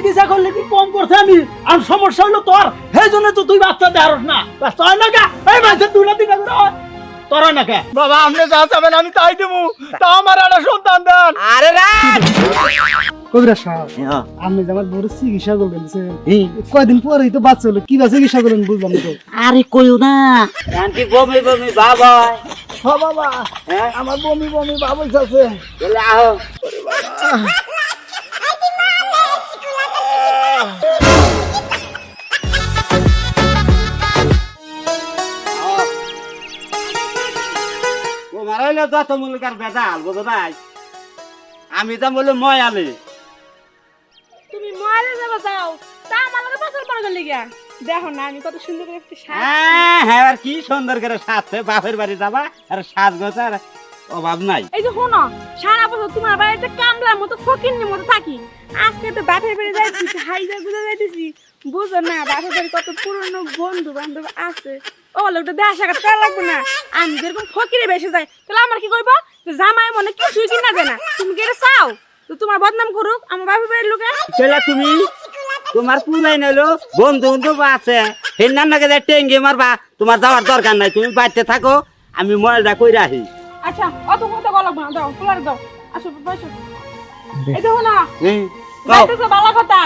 চিকিৎসা করলে কি কম করছে আমি। আর সমস্যা হলো তোর। সেই জন্য তো তুই বাচ্চা দেয়ারস না। বাস তোর না কে? এই মাসে তুই না দিকে তোর না কে? বাবা আপনি যা চাবেন আমি তাই দেবো। তা আমার একটা সন্তান দেন। আরে রাত কবিরা সাহেব আপনি আমার বড় চিকিৎসা করবেন কয়দিন পরেই তো বাচ্চা হলো কি বা চিকিৎসা করবেন বুঝলাম না তো। আরে কইও না। আন্টি বমি বমি বাবা হ বাবা। হ্যাঁ? আমার বমি বমি বাবুল আছে আহ। হইল যত মূলিকার বেজাল বুঝো নাই? আমি তো বলে ময়ালি। তুমি মরে যাবে যাও তা আমার লগে বছর পর গেলে গিয়া। দেখো না আমি কত সুন্দর করে একটু সাজ হ্যাঁ হ্যাঁ আর কি সুন্দর করে সাজছে বাপের বাড়ি যাবা আর সাজ গোছার অভাব নাই। এই যে শোনো সারা বছর তোমার বাড়িতে কামলার মতো ফকিন্নির মতো থাকি। আজকে তো বাপের বাড়ি যাইতেছি হাইজা গুজা যাইতেছি বুঝো না বাপের বাড়ি কত পুরনো বন্ধু বান্ধব আছে। ও লোকটা দেখা সাক্ষাৎ করা লাগবে না। আমি যেরকম ফকিরে বেসে যাই তাহলে আমার কি করব জামাই মনে কিছুই কিনা দেয় না। তুমি কি এটা চাও? তো তোমার বদনাম করুক আমার বাপের বাড়ির লোকে। চলে তুমি তোমার পুরাই নাইলো বন্ধু বন্ধু আছে। হেন্নার নাকি যায় টেঙ্গে মারবা তোমার যাওয়ার দরকার নাই তুমি বাড়িতে থাকো আমি ময়লা কই রাখি আচ্ছা অত কথা বলা না দাও তোলার দাও। আসো বসো। এই দেখো না হুম, কও। ভালো কথা।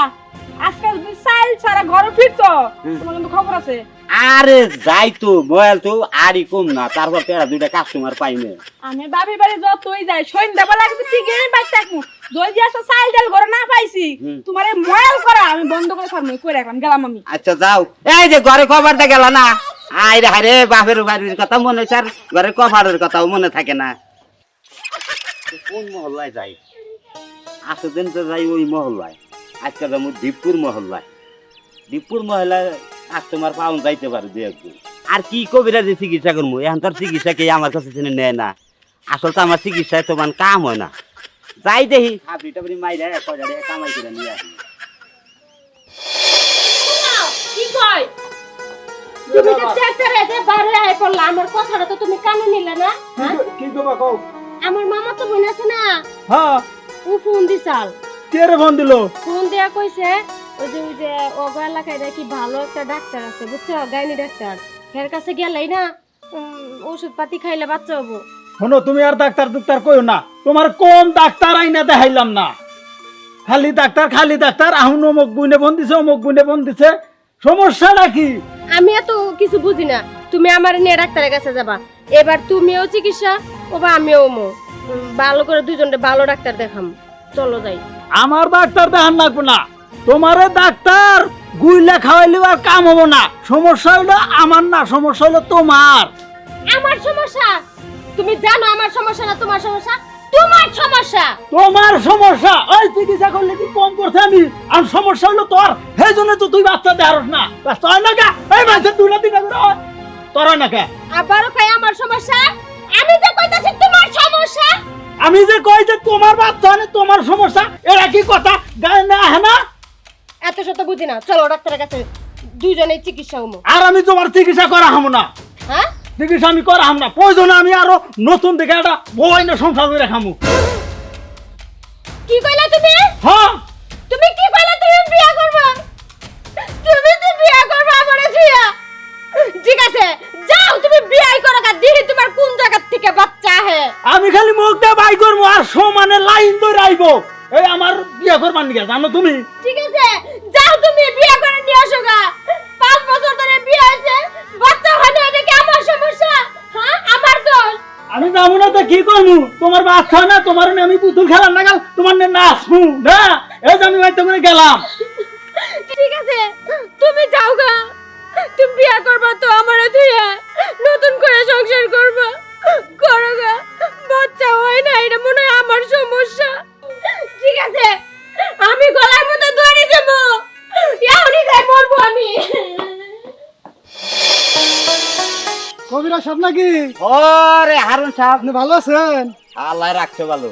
আজকাল তুমি সাইল ছাড়া ঘরে ফিরছো। তোমার কিন্তু খবর আছে। আরে যাই তো মোবাইল তো আরই কম না তারপর তেরা দুইটা কাস্টমার পাইনে আমি বাপের বাড়ি যতই যাই সন্ধ্যা বেলা কিন্তু ঠিকই বাইতে থাকব। যদি আসো সাইল ডাল ঘরে না পাইছি। তোমার এই ময়াল করা আমি বন্ধ করে ফার্মে করে রাখলাম গেলাম আমি। আচ্ছা যাও। এই যে ঘরে কভার দে গেল না। আই রে হারে বাপের বাড়ির কথা মনে আর ঘরে কভারের কথাও মনে থাকে না। কোন মহল্লায় যাই? আসো দিন তো যাই ওই মহল্লায়। আজকে যাব দীপপুর মহল্লায়। দীপপুর মহল্লায় কাস্টমার পাউন যাইতে পারে দু আর কি কবিরাজি চিকিৎসা করব এখন তোর চিকিৎসা কে আমার কাছে চিনে নেয় না। আসল তো আমার চিকিৎসায় তোমার কাম হয় না। যাই দেখি। হাবড়ি টাবড়ি মাইরা কয়টা টাকা কামাই করে নিয়ে আসি কি কয়? তুমি তো ট্রাক্টরে যে বারে আয় পড়লা। আমার কথাটা তো তুমি কানে নিলে না হ্যাঁ? কি করবা কও? আমার মামা তো বোন আছে না? হ্যাঁ। ও ফোন দিছাল। কে রে ফোন দিলো? ফোন দেয়া কইছে ওই যে ওই যে ওগো এলাকায় নাকি ভালো একটা ডাক্তার আছে বুঝছ? গাইনি ডাক্তার। এর কাছে গেলেই না ওষুধ পাতি খাইলে বাচ্চা হব। শোনো তুমি আর ডাক্তার ডাক্তার কইও না। তোমার কোন ডাক্তার আইনা দেখাইলাম না। খালি ডাক্তার খালি ডাক্তার আহুন অমুক বুনে ফোন দিছে অমুক বুনে ফোন দিছে সমস্যা নাকি আমি এত কিছু বুঝি না। তুমি আমার নিয়ে ডাক্তারের কাছে যাবা। এবার তুমিও চিকিৎসা ও বা আমিও মো। ভালো করে দুজনকে ভালো ডাক্তার দেখাম। চলো যাই। আমার ডাক্তার দেখান লাগবো না। তোমারে ডাক্তার গুইলা খাওয়াইলে আর কাম হব না। সমস্যা হলো আমার না সমস্যা হলো তোমার। আমার সমস্যা? তুমি জানো আমার সমস্যা না তোমার সমস্যা? তোমার সমস্যা! তোমার সমস্যা! ওই চিকিৎসা করলে কি কম করছে আমি? আর সমস্যা হলো তোর। সেই জন্য তো তুই বাচ্চা দেয়ারস না। বাস তোর না কে? এই মাসে তুই না দিকে তোর না কে? আবারও খাই আমার সমস্যা? আমি যে কইতাছি তোমার সমস্যা? আমি যে কই যে তোমার বাচ্চা মানে তোমার সমস্যা? এরা কি কথা? গায়ে না আহে না? এত শত বুঝি না। চলো ডাক্তারের কাছে দুজনেই চিকিৎসা হব। আর আমি তোমার চিকিৎসা করা হামো না। হ্যাঁ? চিকিৎসা আমি করা হাম না। প্রয়োজনে আমি আরও নতুন দিকে একটা বই না সংসার করে খামু। কি কইলা তুমি? হ্যাঁ? তুমি কি কইলা তুমি বিয়া করবা? তুমি তো বিয়া করবা আমারে দিয়া। ঠিক আছে যাও তুমি বিয়াই করো গা। দিহি তোমার কোন জায়গা থেকে বাচ্চা হে আমি খালি মুখ দিয়ে বাই করব আর সমানে লাইন ধরে আইবো। এই আমার বিয়ে করবার নিকে জানো তুমি? ঠিক আছে যাও তুমি বিয়া করে নিয়ে আসো গা। পাঁচ বছর ধরে বিয়ে হয়েছে বাচ্চা হয় না এটা কি আমার সমস্যা? হ্যাঁ আমার দোষ। আমি যাব না তো কি করব তোমার বাচ্চা না তোমার নিয়ে আমি পুতুল খেলার লাগাল তোমার নিয়ে নাচবো না? এই আমি বাড়িতে করে গেলাম। ঠিক আছে তুমি যাও গা। তুমি বিয়া করবা তো আমার ধুইয়া নতুন করে সংসার করবা। করো গা বাচ্চা হয় না এটা মনে হয় আমার সমস্যা। ঠিক আছে আমি গলার মধ্যে দড়ি দেব। এখনই যাই মরবো আমি। কবিরা সাহেব নাকি? ওরে হারুন সাহেব। আপনি ভালো আছেন? আল্লাহ রাখছে ভালো।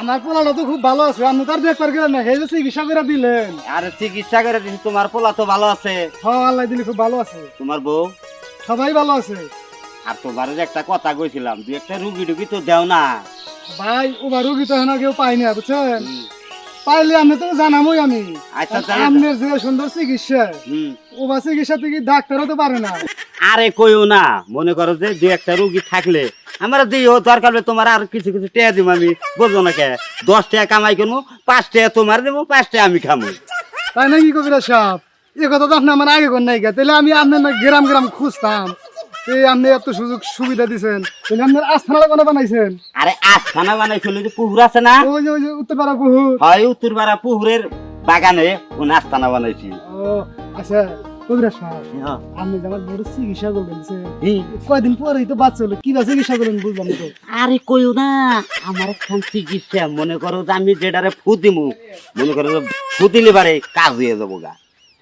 আমার পোলাটা তো খুব ভালো আছে আপনি তার দেখবার গেলেন না সেই যে চিকিৎসা করে দিলেন। আর চিকিৎসা করে দিছি তোমার পোলা তো ভালো আছে। হ্যাঁ আল্লাহ দিলে খুব ভালো আছে। তোমার বউ? সবাই ভালো আছে। আর তোমার একটা কথা কইছিলাম দুই একটা রুগী টুগি তো দেও না। ভাই ওবার রুগী তো এখন কেউ পাই না বুঝছেন? পাইলে আমি তো জানামই আমি। আচ্ছা, আপনার যে সুন্দর চিকিৎসা হুম। ও বা চিকিৎসা থেকে ডাক্তার হতে পারে না? আরে কইও না মনে করো যে দু একটা রুগী থাকলে আমার দিও দরকার হলে তোমার আর কিছু কিছু টেয়া দিব আমি বুঝো না কে? দশ টাকা কামাই করব পাঁচ টাকা তোমার দেবো পাঁচ টাকা আমি খামো। তাই না নাকি কবিরা সাহেব? এ কথা তো আপনি আমার আগে কোন নাই গা। তাহলে আমি আপনার গ্রাম গ্রাম খুঁজতাম। এই আপনি এত সুযোগ সুবিধা দিছেন। তাহলে আপনার আস্থানা কোনো বানাইছেন। আরে আস্থানা বানাইছিল যে পুকুর আছে না? ওই যে ওই যে উত্তরপাড়া হয় উত্তরপাড়া পুকুরের বাগানে ও আস্থানা বানাইছি ও আচ্ছা কবিরা সাহেব আপনি আমার বড় চিকিৎসা করবেন কয়দিন তো বাচ্চা হলো কি বা চিকিৎসা করবেন বুঝলাম তো। আরে কইও না আমার এখন চিকিৎসা মনে করো যে আমি যেটারে ফু দিমু মনে করো যে ফু দিলে পারে কাজ হয়ে যাব গা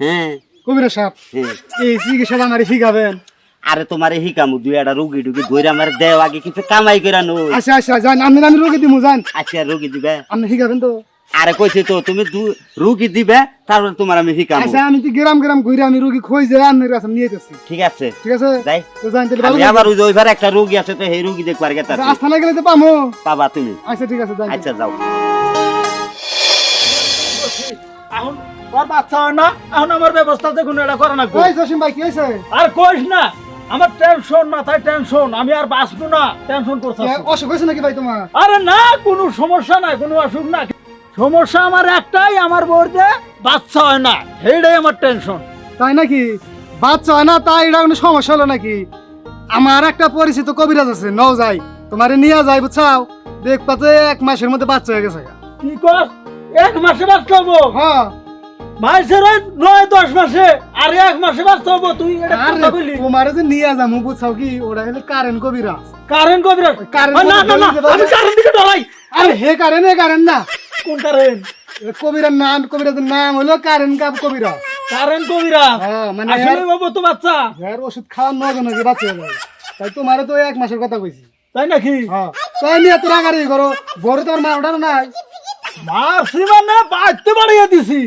হ্যাঁ। কবিরা সাহেব হ্যাঁ। এই চিকিৎসাটা আমার শিখাবেন। আরে তোমার হিকামু দুই একটা রুগী টুগী ধরে আমার দেও আগে কিছু কামাই করে নো আচ্ছা আচ্ছা জান আপনি আমি রোগী দিমু জান। আচ্ছা রুগী দিবে। আপনি শিখাবেন তো। আরে কইছি তো তুমি দু- রুগী দিবে তারপরে তোমার আমি হিকামু আচ্ছা আমি তো গ্রাম গ্রাম ঘুরে আমি রোগী খোঁজ যে আপনার কাছে নিয়ে যাচ্ছি। ঠিক আছে। ঠিক আছে? যাই। তো জান তাহলে ভালো আবার ওই ওইবার একটা রুগী আছে তো সেই রুগী দেখবার গেছে থাকবেন। আস্থানা গেলে তো পামো। পাবা তুমি। আচ্ছা ঠিক আছে জান আচ্ছা যাও। এখন বাচ্চা হয় না এখন আমার ব্যবস্থা দেখুন এটা করে না ভাই কি আর কইস না আমার টেনশন তাই টেনশন আমি আর বাঁচবো না। টেনশন করছি অসুখ হয়েছে নাকি ভাই তোমার? আরে না কোনো সমস্যা নাই কোনো অসুখ না সমস্যা আমার একটাই আমার বউতে বাচ্চা হয় না সেইটাই আমার টেনশন তাই নাকি? বাচ্চা হয় না তাই এটা কোনো সমস্যা হলো নাকি? আমার একটা পরিচিত কবিরাজ আছে ন যাই তোমারে নিয়ে যাই বুঝছাও? দেখবা যে এক মাসের মধ্যে বাচ্চা হয়ে গেছে কি কর এক মাসে হব? হ্যাঁ। নয় দশ মাসে আর এক মাসে বাঁচতে হব তুই এটা আরে কথা বলি তোমারে যে নিয়ে যাব বুঝছাও কি ওরা হলে কারেন্ট কবিরাজ। কারেন্ট কবিরাজ। কারেন্ট না না না কবিরাজ আমি কারেন্ট দিকে ডরাই। আরে হে কারেন্ট হে কারেন্ট না। কোন কারেন্ট এ নাম কবিরাজের নাম হলো কারেন্ট কাপ কবিরাজ। কারেন্ট কবিরাজ? হ্যাঁ মানে আসলে বাবু তো বাচ্চা। এর ওষুধ খাওয়ার নয় নাকি বাচ্চা হয়ে তাই তোমারে তো এক মাসের কথা কইছি। তাই নাকি? হ্যাঁ তাই নিয়ে তো রাগারি করো। বড় তোমার মা ওঠানো নাই। মাসি মানে বাঁচতে বাড়িয়ে দিছি।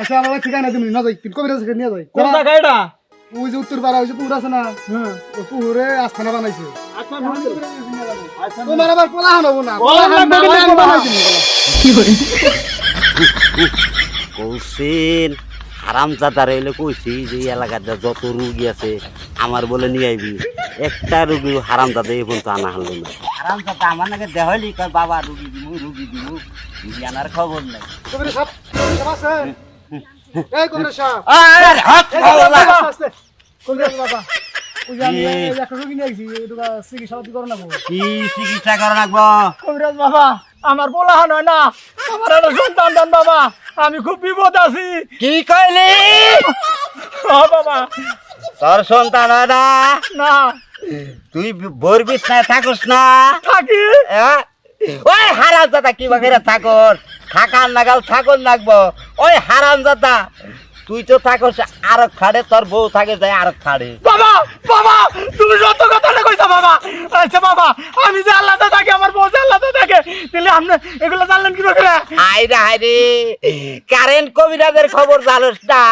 আচ্ছা আমার ঠিকানা তুমি না? যাই কবিরাজ নিয়ে যাই। কোন জায়গা এটা ওই যে উত্তর পাড়া ওই যে পুকুর আছে না? হ্যাঁ। ওই পুকুরে আস্থানা বানাইছে। আচ্ছা আচ্ছা তোমার আবার পোলা হব না। কৌশিন হারামজাদা রইলে কইছি যে এই এলাকাতে যত রুগী আছে আমার বলে নিয়ে আইবি। একটা রুগী হারামজাদা এই পর্যন্ত আনা হলো না। হারামজাদা আমার নাকি দেহলি কয় বাবা রুগী। আনার খবর নাই। সাহেব, সাহেব? এই সাহেব, আরে হাত বাবা, চিকিৎসা না কি চিকিৎসা করা লাগবো? কবিরাজ বাবা আমার পোলাহান হয় না আমার একটা সন্তান দেন বাবা। আমি খুব বিপদ আছি। কি কইলি? বাবা। তোর সন্তান হয় না? তুই বোর বিছনায় থাকস না? থাকি। হ্যাঁ? ওই হারাম দাদা কি বাগেরা থাকর থাকার নাগাল থাকর লাগবো ওই হারাম দাদা তুই তো থাকস আরও খাড়ে তোর বউ থাকে যায় আরও খাড়ে। বাবা বাবা তুমি সত্য কথাটা কইছো বাবা। আচ্ছা বাবা আমি যে আল্লাহতে থাকি আমার বউ যে আল্লাহতে থাকে তাহলে আপনি এগুলো জানলেন কি করে? হাইরে হাইরে কারেন্ট কবিরাজের খবর জানোস না?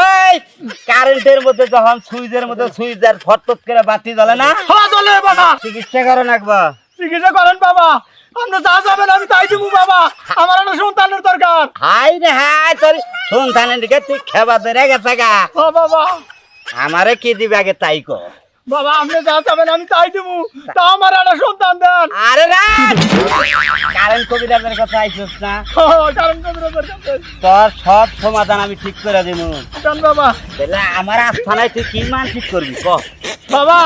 ওই কারেন্টের মধ্যে যখন সুইচের মধ্যে সুইচ আর ফটফট করে বাতি জ্বলে না? হওয়া চলে বাবা। চিকিৎসা করে রাখব চিকিৎসা করেন বাবা। আপনি যা যাবেন আমি তাই দিব বাবা। আমার একটা সন্তানের দরকার। হাই রে হাই তোর সন্তানের দিকে তুই খেবা ধরে গেছে গা। ও বাবা। আমারে কি দিবে আগে তাই কর বাবা আপনি যা যাবেন আমি তাই দিব। তা আমার একটা সন্তান দেন। আরে না! কারেন্ট কবিরাজের কথা আইছিস না। ও, কারণ কবিরাজের কাছে তোর সব সমাধান আমি ঠিক করে দিব দেন বাবা। তাহলে আমার আস্থানায় তুই কি মান ঠিক করবি ক? বাবা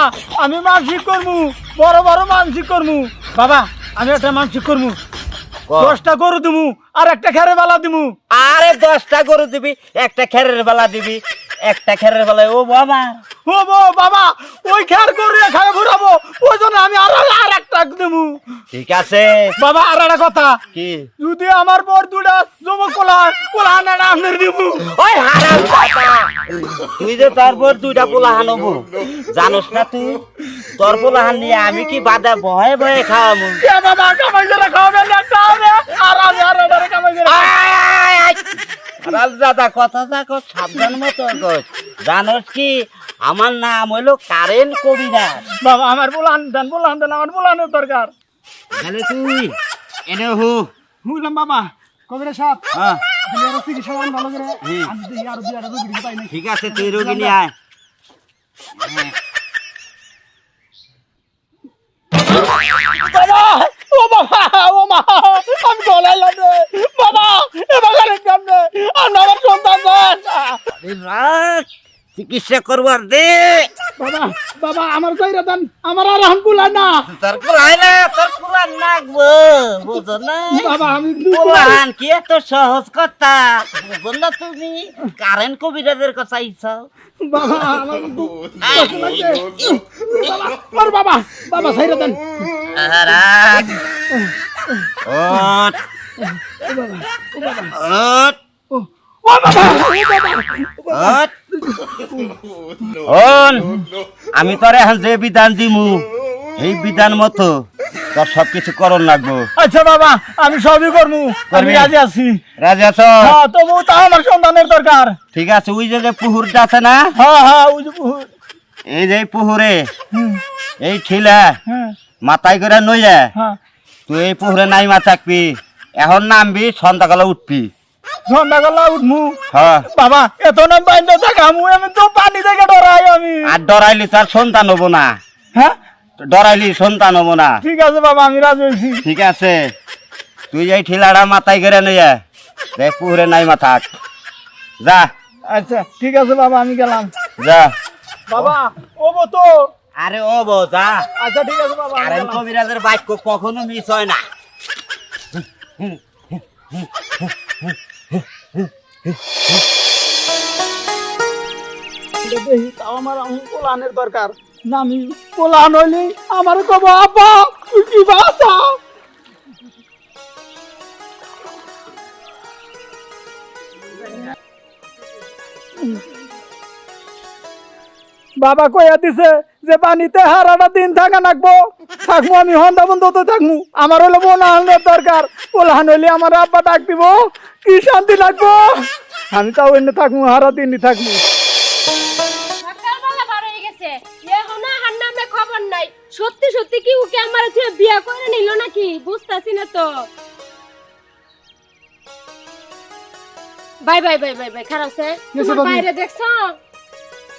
আমি মানসিক করমু বড় বড় মানসিক করমু বাবা আমি একটা মানসিক করব। দশটা গরু দিমু আর একটা খেরের বালা দিমু। আরে দশটা গরু দিবি একটা খেরের বালা দিবি। একটা খেরের বেলায় ও বাবা। ও বো বাবা ওই খের গরু খায় ঘুরাবো। ওই জন্য আমি আর আর একটা দিমু ঠিক আছে। বাবা আর একটা কথা। কি? যদি আমার বর দুটা জমক কোলা কোলা না আপনার দিমু ওই হারাম তুই যে তোর পর দুইটা পোলাহান হব জানোস না তুই? তোর পোলাহান নিয়ে আমি কি বাদা ভয়ে ভয়ে খাওয়াবো? বাবা কামাই করে খাওয়াবেন না খাওয়াবে আর আমি আর কামাই করে দাদা কথা সাবধান মতো। জানোস কি আমার নাম হইল কারেন্ট কবিরাজ। বাবা আমার বুলান দেন বুলান দেন আমার বুলানের দরকার। তাহলে তুই এনে হু। বুঝলাম বাবা কবিরা সাহেব। হ্যাঁ। করেন দেখি নাকি। ঠিক আছে তুই রোগী নিয়ে আয়। হ্যাঁ। ও বাবা ও মা আমি গলাইলাম রে বাবা, এ বাগানের কেমনে? আমি আমার সন্তান চিকিৎসা করবার দে। বাবা বাবা আমার কইরা দেন আমার আর হাম কুলায় না। তোর কুলাই না তোর কুলার নাকবো বুঝো না? বাবা আমি কুলান কি এত সহজ কথা বুঝো না তুমি? কারেন্ট কবিরাজের কথা ইচ্ছাও বাবা আমার খুব বাবা, বাবা বাবা ছাইরা দেন। রাখ ওট ওট ও বাবা। ও বাবা ওট হন আমি তোর এখন যে বিধান দিমু এই বিধান মতো তোর সব কিছু করণ লাগবো। আচ্ছা বাবা আমি সবই করব আমি রাজি আছি। রাজা আছ? হ্যাঁ তবু তাও আমার সন্তানের দরকার। ঠিক আছে ওই যে যে পুহুরটা আছে না? হ্যাঁ হ্যাঁ ওই যে পুহুর। এই যে পুহুরে এই ঠিলা হ্যাঁ। মাথায় করে নইয়া হ্যাঁ। তুই এই পুহুরে নাই মা থাকবি এখন নামবি সন্ধ্যাকালে উঠবি। সন্ধ্যাবেলা উঠমু। হ্যাঁ। বাবা এত নাম বাইন্দে থাকামু আমি তো পানি থেকে ডরাই আমি। আর ডরাইলি তার সন্তান হব না। হ্যাঁ? ডরাইলি সন্তান হব না। ঠিক আছে বাবা আমি রাজি হয়েছি। ঠিক আছে। তুই এই ঠিলাটা মাথায় করে নইয়া দেখ পুহুরে নাই মা থাক যা। আচ্ছা ঠিক আছে বাবা আমি গেলাম। যা। বাবা ও তো। আরে ও বো যা। আচ্ছা ঠিক আছে বাবা গেলাম। কবিরাজের বাক্য কখনো মিস হয় না। দেখি তাও আমার এখন কোলানের দরকার। না আমি কোলান হইলে আমার কব আপা তুই কি বাসা বাবা কইয়া দিছে যে পানিতে হারাটা দিন থাকা নাকবো। থাকব আমি হন্দা বন্ধ তো থাকব আমার হলো বোনাহানের দরকার। পোলাহান হইলে আমার আব্বা ডাক দিব। কি শান্তি লাগবো? আমি তাও এনে থাকব হারা দিনই থাকব সত্যি সত্যি কি ওকে আমার বিয়া করে নিল নাকি? বুঝতাছি না তো। Bye bye bye bye bye খারাপ সে কিসে তোমার বাবু? বাইরে দেখছ?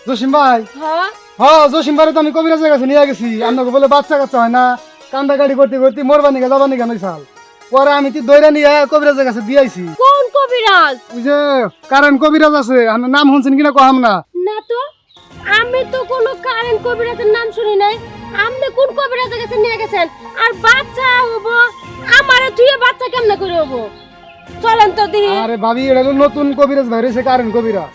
জসিম ভাই? হ্যাঁ? হ্যাঁ জসিম ভাই তো আমি কবিরাজের কাছে নিয়ে গেছি। আপনাকে বলে বাচ্চা কাচ্চা হয় না। কান্দা গাড়ি করতে করতে মরবানি গে যাবানি কেন সাল। পরে আমি তুই দৈরা নিয়ে কবিরাজের কাছে দিয়েছি কোন কবিরাজ? ওই যে কবিরাজ আছে। নাম শুনছেন কিনা কহাম না না তো আমি তো কোনো কারেন্ট কবিরাজের নাম শুনি নাই। আপনি কোন কবিরাজের কাছে নিয়ে গেছেন? আর বাচ্চা হব আমারে তুই বাচ্চা কেমনে করে হব? চলেন তো দিহি আরে ভাবি এটা নতুন কবিরাজ ভাই রয়েছে কারেন্ট কবিরাজ।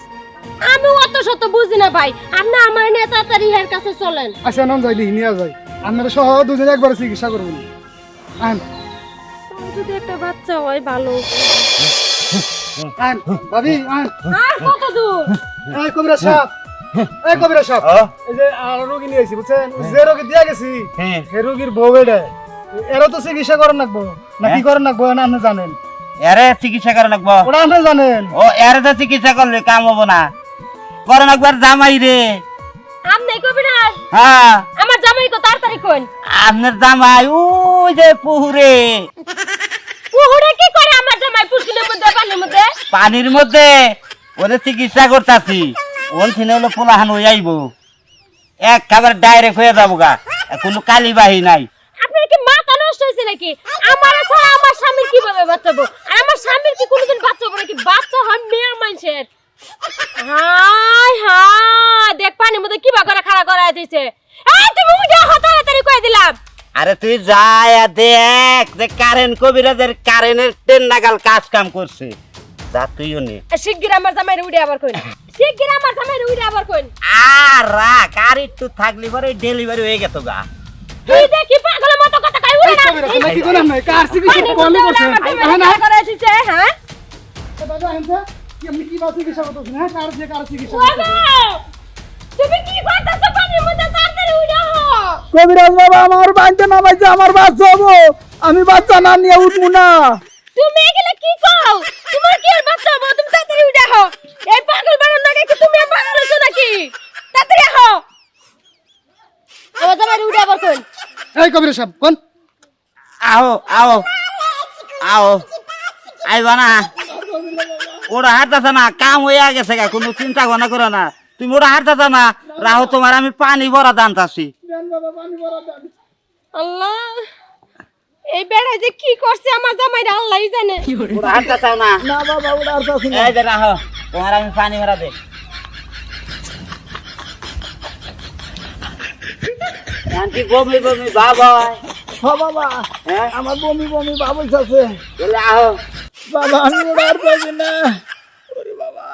আমি অত শত বুঝি না ভাই। আপনি আমার নিয়ে তাড়াতাড়ি হের কাছে চলেন। আচ্ছা নাম যাই নিয়ে যাই। আপনারা সহ দুজনে একবার চিকিৎসা করবেন। আন। যদি একটা বাচ্চা হয় ভালো আন ভাবি আন। আর কত দূর? এই কবিরাজ সাহেব এই কবিরাজ সাহেব। এই যে আর রোগী নিয়ে আইছি বুঝছেন? ওই যে রোগী দিয়া গেছি হ্যাঁ। হে রোগীর বউ এটা এরা তো চিকিৎসা করেন নাকবো। না কি করেন নাকবো না আপনি জানেন। এরে চিকিৎসা করে লাগবো। ওরা আপনি জানেন। ও এরে তো চিকিৎসা করলে কাম হব না। করে একবার জামাই রে। আপনি কবিরাজ হ্যাঁ। আমার জামাই কো তাড়াতাড়ি কোন আপনার জামাই ওই যে পুহুরে। পুহুরে কি করে আমার জামাই পুষ্কিনের মধ্যে পানির মধ্যে? পানির মধ্যে ওদের চিকিৎসা করতাছি। ওন সিনে হলো পোলাহান হয়ে আইব। এক খাবার ডাইরেক্ট হয়ে যাব গা। কোনো কালিবাহি নাই। আপনার কি নষ্ট হয়েছে নাকি? আমার ছাড়া আমার স্বামীর কীভাবে বাচ্চাবো আর আমার স্বামীর কি কোনোদিন বাচ্চা হবে নাকি? বাচ্চা হয় মেয়ের মানুষের। হাই হাই দেখ পানির মধ্যে কিবা করে খাড়া করা দিছে এই তুমি উঠে হো তাড়াতাড়ি কই দিলাম। আরে তুই যায় দেখ যে কারেন্ট কবিরাজের কারেন্টের টেন নাগাল কাজ কাম করছে। যা তুইও নে। শিগগির আমার জামাই উড়ে আবার কইন। শিগগির আমার জামাই উড়ে আবার কইন। আর রাখ আর একটু থাকলি পরে ডেলিভারি হয়ে গেত গা। তুই দেখি পাগলের মতো কথা কই কবিরাজ আমার না বাবা আমার আমার বাচ্চা হব। আমি বাচ্চা না নিয়ে উঠবো না। তুমি এগুলা কি কও? তোমার কি আর বাচ্চা হবে? তুমি তাড়াতাড়ি উঠে আহো। এই পাগল নাকি কি তুমি পাগল হইছো নাকি? তাড়াতাড়ি আহো। আমার জামাই উঠে আবার কোন এই কবিরাজ সাহেব কোন? আও আও আও। আইবা না। ওরা হাঁটতেছে না কাম হয়ে গেছে গা কোনো চিন্তা ভাবনা করো না। তুমি ওরা হাঁটতেছে না রাহো তোমার আমি পানি ভরা দানতাছি আল্লাহ এই বেড়ায় যে কি করছে আমার জামাইরা আল্লাহই জানে। ওরা হাঁটতেছে না। না বাবা আর পাচ্ছি না। এই যে রাহো তোমার আমি পানি ভরা দে। আন্টি বমি বমি বাবা। হ বাবা। হ্যাঁ? আমার বমি বমি বাবুস আছে বাবা আমি আর পাচ্ছি না। ওরে বাবা।